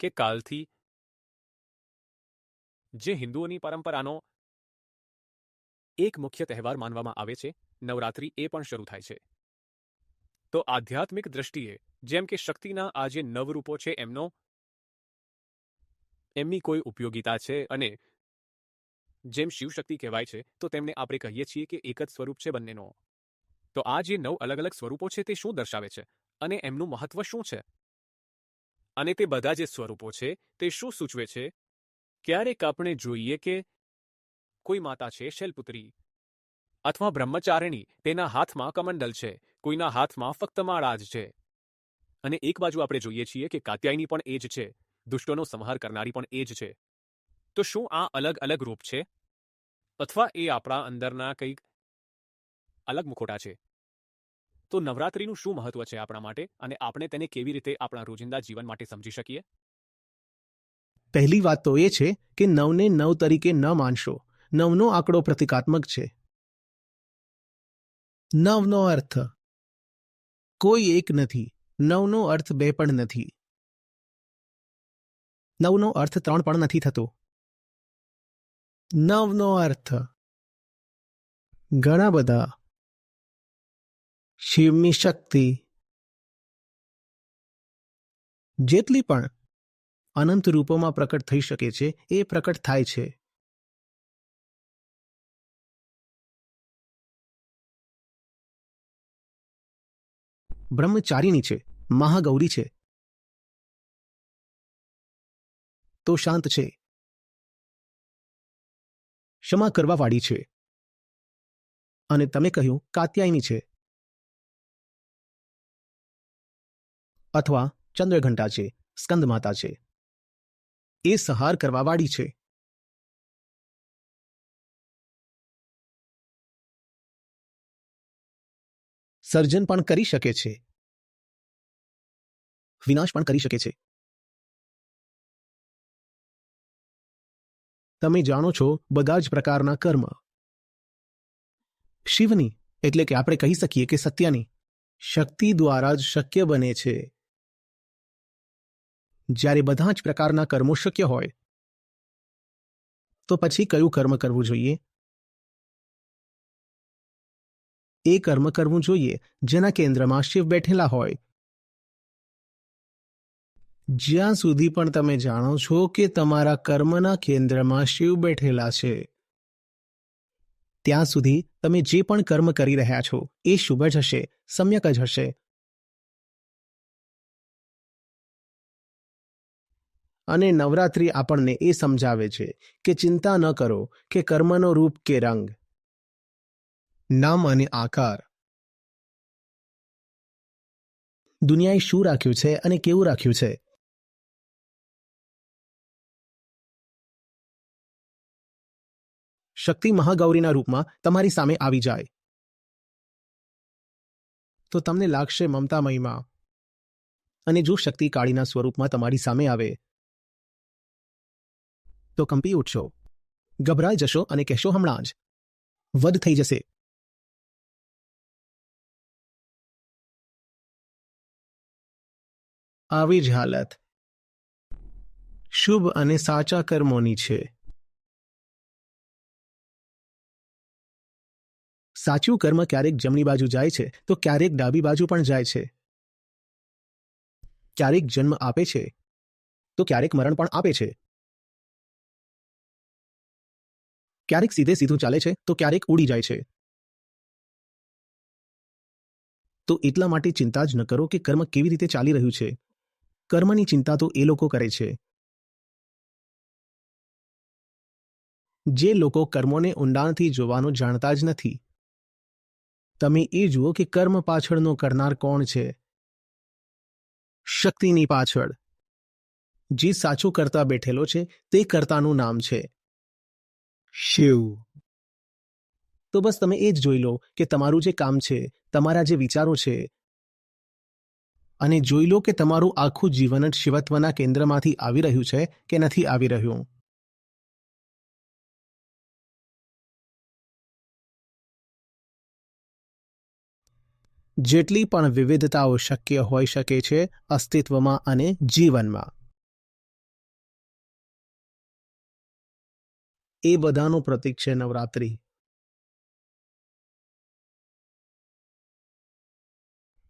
કે કાલથી? જે હિન્દુઓની પરંપરાનો એક મુખ્ય તહેવાર માનવામાં આવે છે, નવરાત્રિ એ પણ શરૂ થાય છે. તો આધ્યાત્મિક દ્રષ્ટિએ જેમ કે શક્તિના આ જે નવ રૂપો છે એમનો, એમની કોઈ ઉપયોગિતા છે અને જેમ શિવશક્તિ કહેવાય છે, તો તેમને આપણે કહીએ છીએ કે એક જ સ્વરૂપ છે બંનેનો. તો આ જે નવ અલગ અલગ સ્વરૂપો છે તે શું દર્શાવે છે? અને એમનું મહત્વ શું છે? અને તે બધા જે સ્વરૂપો છે, તે શું સૂચવે છે? ક્યારેક આપણે જોઈએ કે કોઈ માતા છે, શૈલપુત્રી અથવા બ્રહ્મચારિણી, તેના હાથમાં કમંડલ છે, કોઈના હાથમાં ફક્ત માળા જ છે. અને એક બાજુ આપણે જોઈએ છીએ કે કાત્યાયની પણ એ જ છે, દુષ્ટોનો સંહાર કરનારી પણ એ જ છે. તો શું આ અલગ અલગ રૂપ છે? અથવા એ આપણા અંદરના કંઈક અલગ મુખોટા છે? તો નવરાત્રિનું શું મહત્વ છે આપણા માટે? અને આપણે તેને કેવી રીતે આપણા રોજિંદા જીવન માટે સમજી શકીએ? પહેલી વાત તો એ છે કે નવને નવ તરીકે ન માનશો. નવનો આંકડો પ્રતિકાત્મક છે. નવનો અર્થ. કોઈ એક નથી. નવનો અર્થ બે પણ નથી. નવનો અર્થ ત્રણ પણ નથી થતો. નવનો અર્થ. ઘણા બધા. શિવની શક્તિ. જેટલી પણ અનંત રૂપોમાં પ્રકટ થઈ શકે છે, એ પ્રકટ થાય છે. બ્રહ્મચારીની છે, મહાગૌરી છે. તો શાંત છે. ક્ષમા કરવા વાળી છે. અને તમે કહ્યું, કાત્યાયની છે. અથવા ચંદ્રઘંટા છે સ્કંદ માતા છે. એ સહાર કરવા વાળી છે. સર્જન પણ કરી શકે છે. વિનાશ પણ કરી શકે છે. તમે જાણો છો, બધા જ પ્રકારના કર્મ. શિવની, એટલે કે આપણે કહી શકીએ કે સત્યની, શક્તિ દ્વારા જ શક્ય બને છે. જ્યારે બધા જ પ્રકારના કર્મો શક્ય હોય, તો પછી કયું કર્મ કરવું જોઈએ? એ કર્મ કરવું જોઈએ જેના કેન્દ્રમાં શિવ બેઠેલા હોય. જ્યાં સુધી પણ તમે જાણો છો કે તમારા કર્મના કેન્દ્રમાં શિવ બેઠેલા છે, ત્યાં સુધી તમે જે પણ કર્મ કરી રહ્યા છો એ શુભ જ હશે, સમ્યક જ હશે. અને નવરાત્રિ આપણને એ સમજાવે છે કે ચિંતા ન કરો કે કર્મનો રૂપ કે રંગ. નામ અને આકાર. દુનિયાએ શું રાખ્યું છે અને કેવું રાખ્યું છે? શક્તિ મહાગૌરીના રૂપમાં તમારી સામે આવી જાય. તો તમને લાગશે મમતા મહિમા. અને જો શક્તિ કાળીના સ્વરૂપમાં તમારી સામે આવે તો કંપી ઉઠશો. ગભરાઈ જશો અને કહેશો હમણાં જ. વધ થઈ જશે. આવી જ હાલત. શુભ અને સાચા કર્મોની છે. સાચું કર્મ ક્યારેક જમણી બાજુ જાય છે, તો ક્યારેક ડાબી બાજુ પણ જાય છે. ક્યારેક જન્મ આપે છે, તો ક્યારેક મરણ પણ આપે છે. ક્યારેક સીધે સીધું ચાલે છે, તો ક્યારેક ઉડી જાય છે. તો એટલા માટે ચિંતા જ ન કરો કે કર્મ કેવી રીતે ચાલી રહ્યું છે. કર્મની ચિંતા તો એ લોકો કરે છે. જે લોકો કર્મોને ઊંડાણથી જોવાનું જાણતા જ નથી. તમે એ જુઓ કે કર્મ પાછળનો કરનાર કોણ છે? શક્તિની પાછળ. જે સાચું કરતા બેઠેલો છે, તે કર્તાનું નામ છે. શિવ. તો બસ તમે એ જ જોઈ લો કે તમારું જે કામ છે, તમારા જે વિચારો છે, અને જોઈ લો કે તમારું આખું જીવન જ શિવત્વના કેન્દ્રમાંથી આવી રહ્યું છે કે નથી આવી રહ્યું. જેટલી પણ વિવિધતાઓ શક્ય હોઈ શકે છે અસ્તિત્વમાં અને જીવનમાં. એ બધાનું પ્રતીક છે નવરાત્રિ.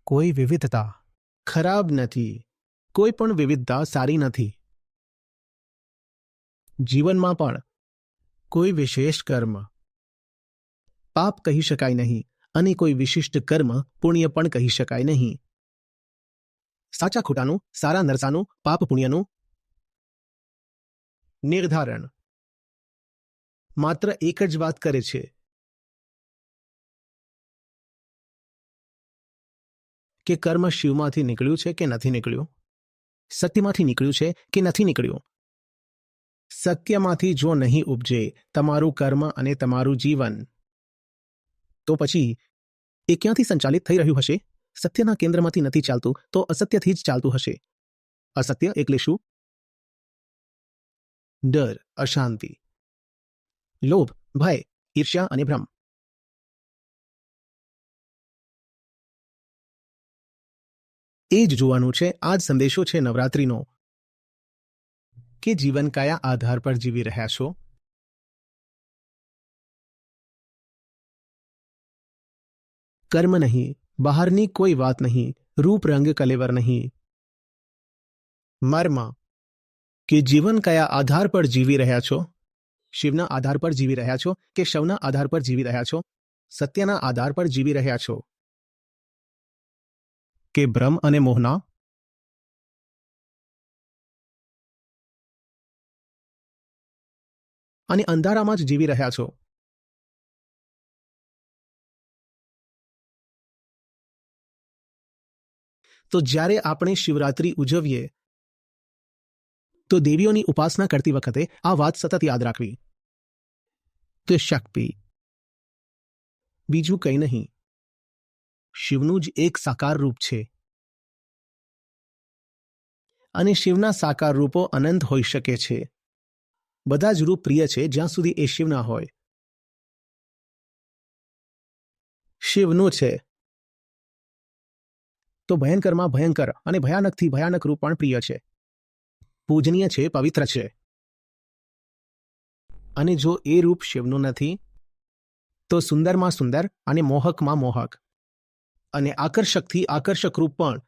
કોઈ વિવિધતા. ખરાબ નથી. કોઈ પણ વિવિધતા સારી નથી. જીવનમાં પણ કોઈ વિશેષ કર્મ. પાપ કહી શકાય નહીં અને કોઈ વિશિષ્ટ કર્મ પુણ્ય પણ કહી શકાય નહીં. સાચા ખોટાનું સારા નરસાનું પાપ પુણ્યનું નિર્ધારણ. માત્ર એક જ વાત કરે છે. કે કર્મ શિવમાંથી નીકળ્યું છે કે નથી નીકળ્યું? સત્યમાંથી નીકળ્યું છે કે નથી નીકળ્યું? સત્યમાંથી જો નહીં ઉપજે તમારું કર્મ અને તમારું જીવન, તો પછી એ ક્યાંથી સંચાલિત થઈ રહ્યું હશે? સત્યના કેન્દ્રમાંથી નથી ચાલતું, તો અસત્યથી જ ચાલતું હશે. અસત્ય એટલે શું? ડર, અશાંતિ. લોભ ભય ઈર્ષ્યા અને ભ્રમ એ જ જોવાનું છે આ જ સંદેશો છે નવરાત્રિનો. કે જીવન કયા આધાર પર જીવી રહ્યા છો? કર્મ નહીં, બહારની કોઈ વાત નહીં, રૂપ, રંગ, કલેવર નહીં. મર્મ, કે જીવન કયા આધાર પર જીવી રહ્યા છો? શિવના આધાર પર જીવી રહ્યા છો કે શવના આધાર પર જીવી રહ્યા છો? સત્યના આધાર પર જીવી રહ્યા છો. કે ભ્રમ અને મોહના? અને અંધારામાં જ જીવી રહ્યા છો. તો જ્યારે આપણે શિવરાત્રી ઉજવીએ તો દેવીઓની ઉપાસના કરતી વખતે આ વાત સતત યાદ રાખવી. તે શક્તિ. બીજું કંઈ નહીં. શિવનું જ એક સાકાર રૂપ છે. અને શિવના સાકાર રૂપો અનંત હોઈ શકે છે. બધા જ રૂપ પ્રિય છે જ્યાં સુધી એ શિવના હોય. શિવનું છે. તો ભયંકરમાં ભયંકર અને ભયાનકથી ભયાનક રૂપ પણ પ્રિય છે. પૂજનીય છે, પવિત્ર છે. અને જો એ રૂપ શિવનું નથી, તો સુંદરમાં સુંદર અને મોહકમાં મોહક. અને આકર્ષકથી આકર્ષક રૂપ પણ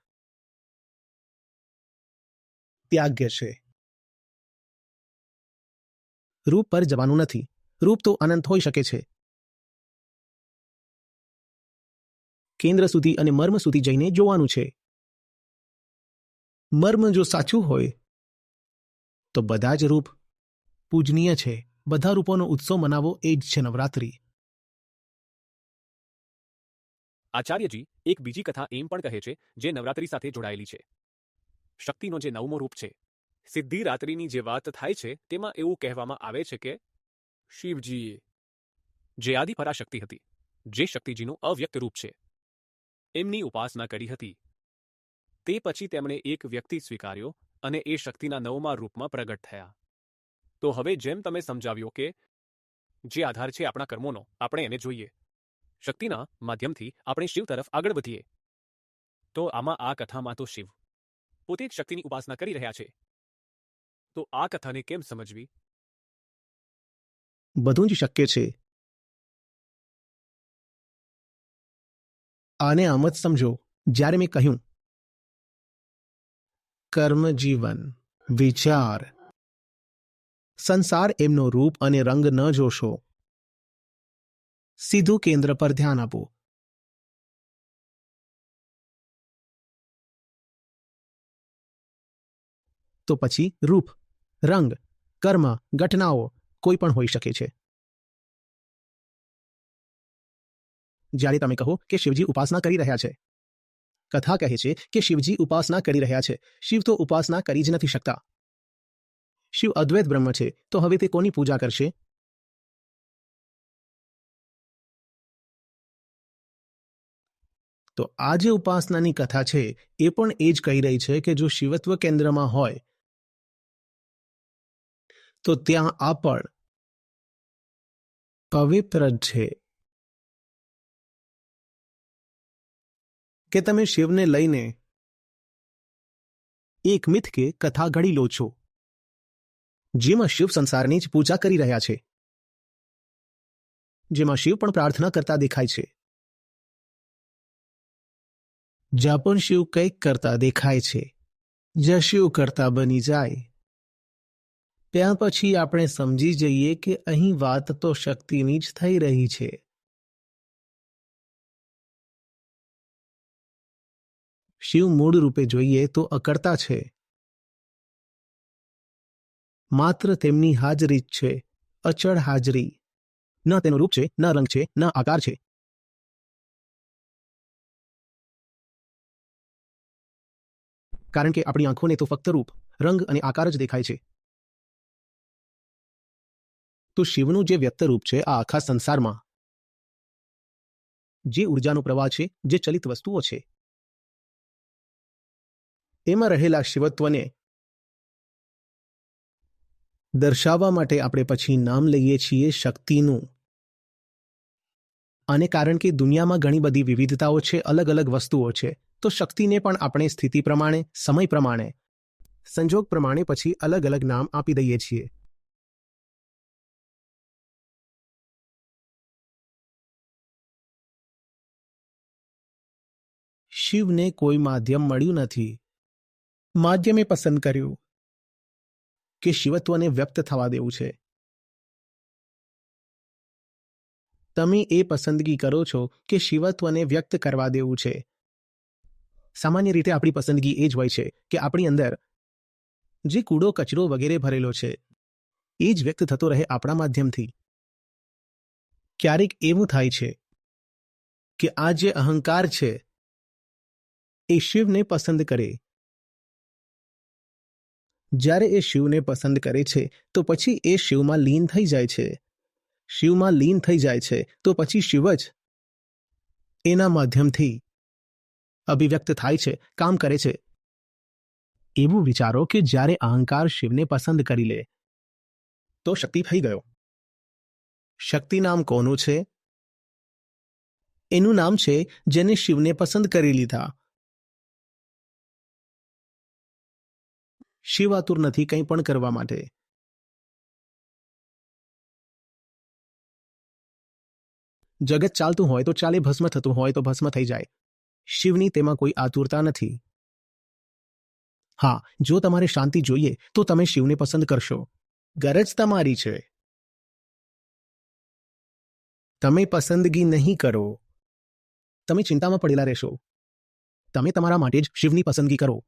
ત્યાગ્ય છે. રૂપ પર જવાનું નથી. રૂપ તો અનંત હોઈ શકે છે. કેન્દ્ર સુધી અને મર્મ સુધી જઈને જોવાનું છે. મર્મ જો સાચું હોય તો બધા જ રૂપ પૂજનીય છે. બધા રૂપોનો ઉત્સવ મનાવો એ જ છે નવરાત્રિ. આચાર્યજી, એક બીજી કથા એમ પણ કહે છે, જે નવરાત્રી સાથે જોડાયેલી છે. શક્તિનો જે નવમો રૂપ છે. સિદ્ધિ રાત્રિની જે વાત થાય છે, તેમાં એવું કહેવામાં આવે છે કે, શિવજીએ, જે આદિ પરાશક્તિ હતી, જે શક્તિજીનું અવ્યક્ત રૂપ છે, એમની ઉપાસના કરી હતી. તે પછી તેમણે એક વ્યક્તિ સ્વીકાર્યો અને એ શક્તિના નવમા રૂપમાં પ્રગટ થયા. તો હવે જેમ તમે સમજાવ્યો કે જે આધાર છે આપણા કર્મોનો, આપણે એને જોઈએ. શક્તિના માધ્યમથી આપણે શિવ તરફ આગળ વધીએ. તો આમાં આ કથામાં તો શિવ. પોતે જ શક્તિની ઉપાસના કરી રહ્યા છે. તો આ કથાને કેમ સમજવી? બધું જ શક્ય છે. આને આમ જ સમજો. જ્યારે મેં કહ્યું કર્મ જીવન, વિચાર. સંસાર એમનો રૂપ અને રંગ ન જોશો. સીધું કેન્દ્ર પર ધ્યાન આપો. તો પછી રૂપ, રંગ, કર્મ, ઘટનાઓ કોઈ પણ હોઈ શકે છે. જ્યારે તમે કહો કે શિવજી ઉપાસના કરી રહ્યા છે. કથા કહે છે કે શિવજી ઉપાસના કરી રહ્યા છે. શિવ તો ઉપાસના કરી જ નથી શકતા. શિવ અદ્વૈત બ્રહ્મ છે, તો હવે તે કોની પૂજા કરશે? તો આ જે ઉપાસનાની કથા છે, એ પણ એ જ કહી રહી છે કે જો શિવત્વ કેન્દ્રમાં હોય, તો ત્યાં આ પણ પવિત્ર છે. કે તમે શિવને લઈને એક મિથ કે કથા ઘડી લો છો, જેમાં શિવ સંસારની જ પૂજા કરી રહ્યા છે, જેમાં શિવ પણ પ્રાર્થના કરતા દેખાય છે. જ્યાં પણ શિવ કંઈક કરતા દેખાય છે, જ્યાં શિવ કરતા બની જાય, ત્યાં પછી આપણે સમજી જઈએ કે અહીં વાત તો શક્તિની જ થઈ રહી છે. શિવ મૂળ રૂપે જોઈએ તો અકર્તા છે. માત્ર તેમની હાજરી જ છે. અચળ હાજરી. ન તેનું રૂપ છે, ન રંગ છે, ન આકાર છે. કારણ કે આપણી આંખોને તો ફક્ત રૂપ, રંગ અને આકાર જ દેખાય છે. તો શિવનું જે વ્યક્ત રૂપ છે, આ આખા સંસારમાં. જે ઉર્જાનો પ્રવાહ છે, જે ચલિત વસ્તુઓ છે. એમાં રહેલા શિવત્વને દર્શાવવા માટે આપણે પછી નામ લઈએ છીએ શક્તિનું. અને કારણ કે દુનિયામાં ઘણી બધી વિવિધતાઓ છે, અલગ અલગ વસ્તુઓ છે, તો શક્તિને પણ આપણે સ્થિતિ પ્રમાણે, સમય પ્રમાણે, સંજોગ પ્રમાણે પછી અલગ અલગ નામ આપી દઈએ છીએ. શિવને કોઈ માધ્યમ મળ્યું નથી. માધ્યમે પસંદ કર્યું કે શિવત્વને વ્યક્ત થવા દેવું છે. તમે એ પસંદગી કરો છો કે શિવત્વને વ્યક્ત કરવા દેવું છે. સામાન્ય રીતે આપણી પસંદગી એ જ હોય છે કે આપણી અંદર જે કૂડો કચરો વગેરે ભરેલો છે, એ જ વ્યક્ત થતો રહે આપણા માધ્યમથી. ક્યારેક એવું થાય છે કે આ જે અહંકાર છે, એ શિવને પસંદ કરે. જ્યારે એ શિવને પસંદ કરે છે, તો પછી એ શિવમાં લીન થઈ જાય છે. શિવમાં લીન થઈ જાય છે, તો પછી શિવ જ એના માધ્યમથી અભિવ્યક્ત થાય છે, કામ કરે છે. એવું વિચારો કે જ્યારે અહંકાર શિવને પસંદ કરી લે, તો શક્તિ થઈ ગયો. શક્તિ નામ કોનું છે? એનું નામ છે જેને શિવને પસંદ કરી લીધા. શિવ આતુર નથી કંઈ પણ કરવા માટે. જગત ચાલતું હોય તો ચાલે, ભસ્મ થતું હોય તો ભસ્મ થઈ જાય. શિવની તેમાં કોઈ આતુરતા નથી. હા, જો તમારે શાંતિ જોઈએ, તો તમે શિવને પસંદ કરશો. ગરજ તમારી છે. તમે પસંદગી નહીં કરો. તમે ચિંતામાં પડેલા રહેશો. તમે તમારા માટે જ શિવની પસંદગી કરો.